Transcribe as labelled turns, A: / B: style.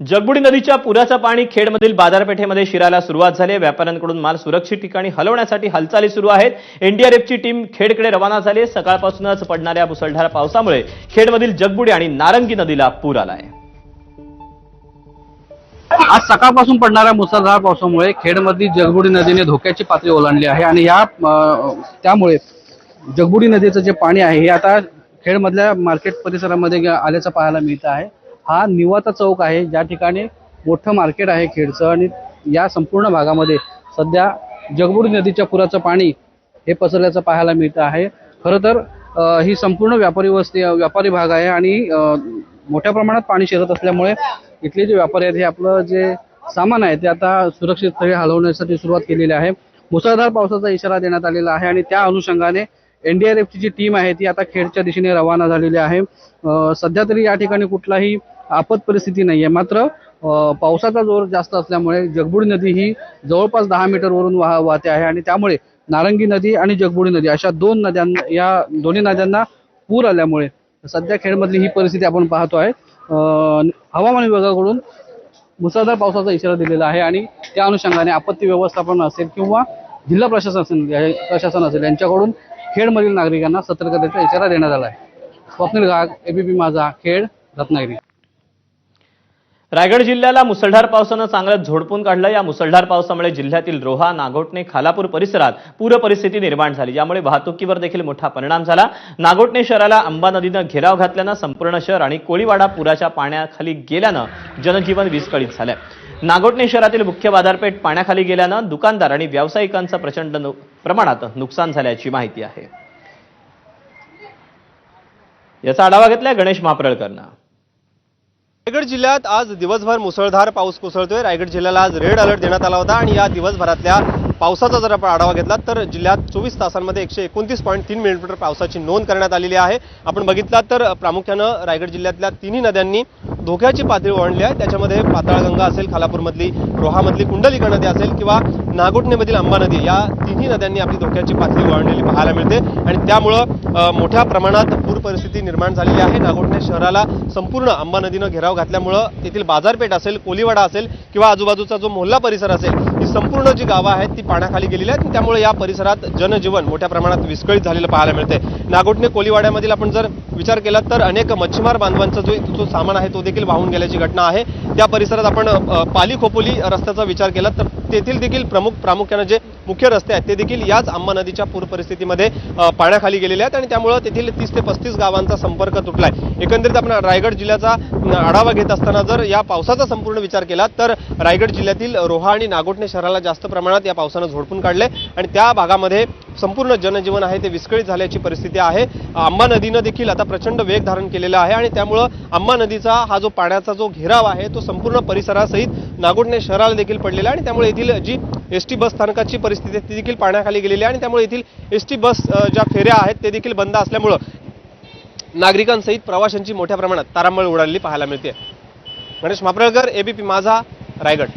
A: जगबुडी नदीच्या पुराचं पाणी खेडमधील बाजारपेठेमध्ये शिरायला सुरुवात झाली आहे. व्यापाऱ्यांकडून माल सुरक्षित ठिकाणी हलवण्यासाठी हालचाली सुरू आहेत. एनडीआरएफची टीम खेडकडे रवाना झाली आहे. सकाळपासूनच पडणाऱ्या मुसळधार पावसामुळे खेडमधील जगबुडी आणि नारंगी नदीला पूर आला आहे
B: आज सकाळपासून पडणाऱ्या मुसळधार पावसामुळे खेडमधली जगबुडी नदीने धोक्याची पातळी ओलांडली आहे आणि या त्यामुळे जगबुडी नदीचं जे पाणी आहे हे आता खेडमधल्या मार्केट परिसरामध्ये आल्याचं पाहायला मिळतं आहे. हा निवाता चौक आहे. ज्या ठिकाणी मोठं मार्केट आहे खेडचं आणि या संपूर्ण भागामध्ये सध्या जगबुडी नदीच्या पुराचं पाणी हे पसरल्याचं पाहायला मिळतं आहे. खरं तर ही संपूर्ण व्यापारी वस्ती व्यापारी भाग आहे आणि मोठ्या प्रमाणात पाणी शिरत असल्यामुळे इथले जे व्यापारी आहेत हे आपलं जे सामान आहे ते आता सुरक्षित स्थळी हलवण्यासाठी सुरुवात केलेली आहे. मुसळधार पावसाचा इशारा देण्यात आलेला आहे आणि त्या अनुषंगाने एनडीआरएफची जी टीम आहे ती आता खेडच्या दिशेने रवाना झालेली आहे. सध्या तरी या ठिकाणी कुठलाही आपत परिस्थिती नाही आहे मात्र पावसाचा जोर जास्त असल्यामुळे जगबुडी नदी ही जवळपास दहा मीटरवरून वाह वाहते आहे आणि त्यामुळे नारंगी नदी आणि जगबुडी नदी अशा दोन नद्यांना या दोन्ही नद्यांना पूर आल्यामुळे सध्या खेडमधली ही परिस्थिती आपण पाहतो आहे. हवामान विभागाकडून मुसळधार पावसाचा इशारा दिलेला आहे आणि त्या अनुषंगाने आपत्ती व्यवस्थापन असेल किंवा जिल्हा प्रशासन असेल प्रशासन असेल यांच्याकडून खेडमधील नागरिकांना सतर्कतेचा इशारा देण्यात आला आहे. स्वप्नील घाग एबीपी माझा खेड रत्नागिरी.
A: रायगड जिल्ह्याला मुसळधार पावसानं चांगलं झोडपून काढलं. या मुसळधार पावसामुळे जिल्ह्यातील रोहा नागोटणे खालापूर परिसरात पूर परिस्थिती निर्माण झाली. यामुळे वाहतुकीवर देखील मोठा परिणाम झाला. नागोटणे शहराला अंबा नदीनं घेराव घातल्यानं संपूर्ण शहर आणि कोळीवाडा पुराच्या पाण्याखाली गेल्यानं जनजीवन विस्कळीत झालंय. नागोटणे शहरातील मुख्य बाजारपेठ पाण्याखाली गेल्यानं दुकानदार आणि व्यावसायिकांचं प्रचंड प्रमाणात नुकसान झाल्याची माहिती आहे. याचा आढावा घेतलाय गणेश मापरळकरनं.
C: रायगड जिल्ह्यात आज दिवसभर मुसळधार पाऊस कोसळतोय. रायगड जिल्ह्याला आज रेड अलर्ट देण्यात आला होता आणि या दिवसभरातल्या पावसाचा जर आपण आढावा घेतला तर जिल्ह्यात चोवीस तासांमध्ये एकशे एकोणतीस पॉईंट तीन मिलीमीटर पावसाची नोंद करण्यात आलेली आहे. आपण बघितलात तर प्रामुख्यानं रायगड जिल्ह्यातल्या तिन्ही नद्यांनी धोक्याची पातळी ओढली आहे त्याच्यामध्ये पाताळगंगा असेल खालापूरमधली रोहामधली कुंडलिका नदी असेल किंवा नागोटणेमधील अंबा नदी या तिन्ही नद्यांनी आपली धोक्याची पातळी ओलांडलेली पाहायला मिळते. आणि त्यामुळं मोठ्या प्रमाणात पूर परिस्थिती निर्माण झालेली आहे. नागोटणे शहराला संपूर्ण अंबा नदीनं घेराव घातल्यामुळं तेथील बाजारपेठ असेल कोलीवाडा असेल किंवा आजूबाजूचा जो मोहल्ला परिसर असेल ही संपूर्ण जी गावं आहेत ती पाण्याखाली गेलेली आहेत. त्यामुळे या परिसरात जनजीवन मोठ्या प्रमाणात विस्कळीत झालेलं पाहायला मिळते नागोटणे कोलीवाड्यामधील आपण जर विचार केला तर अनेक मच्छीमार बांधवांचा जो जो सामान आहे तो देखील वाहून गेल्याची घटना आहे. त्या परिसरात आपण पाली खोपोली रस्त्याचा विचार केला तर तेथील देखील प्रमुख प्रामुख्यानं जे मुख्य रस्ते आहेत ते देखील याच आंबा नदीच्या पूर परिस्थितीमध्ये पाण्याखाली गेलेले आहेत आणि त्यामुळं तेथील तीस ते पस्तीस गावांचा संपर्क तुटलाय. एकंदरीत आपण रायगड जिल्ह्याचा आढावा घेत असताना जर या पावसाचा संपूर्ण विचार केला तर रायगड जिल्ह्यातील रोहा आणि नागोटणे शहराला जास्त प्रमाणात या पावसानं झोडपून काढले आणि त्या भागामध्ये संपूर्ण जनजीवन आहे ते विस्कळीत झाल्याची परिस्थिती आहे. आंबा नदीनं देखील आता प्रचंड वेग धारण केलेला आहे आणि त्यामुळं आंबा नदीचा हा जो पाण्याचा जो घेराव आहे तो संपूर्ण परिसरासहित नागोडणे शहराला देखील पडलेला आहे आणि त्यामुळे येथील जी एस टी बस स्थानकाची परिस्थिती आहे ती देखील पाण्याखाली गेलेली आहे आणि त्यामुळे येथील एस टी बस ज्या फेऱ्या आहेत ते देखील बंद असल्यामुळं नागरिकांसहित प्रवाशांची मोठ्या प्रमाणात तारांबळ उडालेली पाहायला मिळते गणेश मापरळकर एबीपी माझा रायगड.